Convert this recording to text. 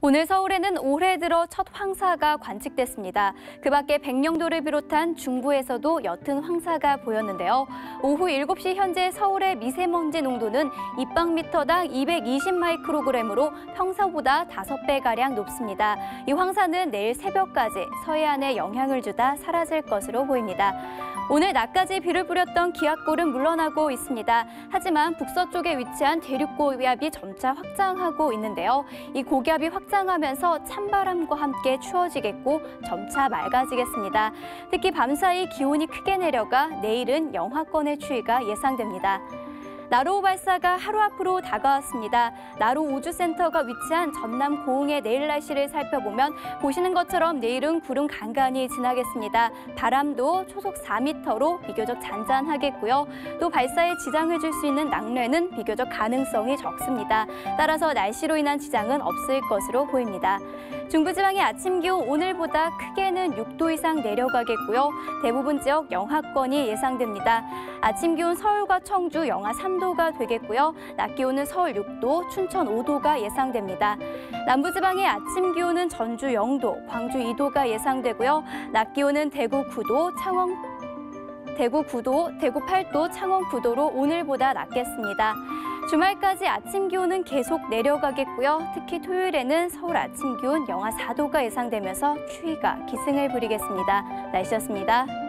오늘 서울에는 올해 들어 첫 황사가 관측됐습니다. 그 밖에 백령도를 비롯한 중부에서도 옅은 황사가 보였는데요. 오후 7시 현재 서울의 미세먼지 농도는 입방미터당 220 마이크로그램으로 평소보다 5배가량 높습니다. 이 황사는 내일 새벽까지 서해안에 영향을 주다 사라질 것으로 보입니다. 오늘 낮까지 비를 뿌렸던 기압골은 물러나고 있습니다. 하지만 북서쪽에 위치한 대륙고기압이 점차 확장하고 있는데요. 이 고기압이 확 장하면서 찬바람과 함께 추워지겠고 점차 맑아지겠습니다. 특히 밤사이 기온이 크게 내려가 내일은 영하권의 추위가 예상됩니다. 나로 발사가 하루 앞으로 다가왔습니다. 나로 우주센터가 위치한 전남 고흥의 내일 날씨를 살펴보면 보시는 것처럼 내일은 구름 간간히 지나겠습니다. 바람도 초속 4m로 비교적 잔잔하겠고요. 또 발사에 지장을 줄 수 있는 낙뢰는 비교적 가능성이 적습니다. 따라서 날씨로 인한 지장은 없을 것으로 보입니다. 중부지방의 아침 기온 오늘보다 크게는 6도 이상 내려가겠고요. 대부분 지역 영하권이 예상됩니다. 아침 기온 서울과 청주 영하 3도가 되겠고요. 낮 기온은 서울 6도, 춘천 5도가 예상됩니다. 남부지방의 아침 기온은 전주 0도, 광주 2도가 예상되고요. 낮 기온은 대구 9도, 창원 대구 9도, 대구 8도, 창원 9도로 오늘보다 낮겠습니다. 주말까지 아침 기온은 계속 내려가겠고요. 특히 토요일에는 서울 아침 기온 영하 4도가 예상되면서 추위가 기승을 부리겠습니다. 날씨였습니다.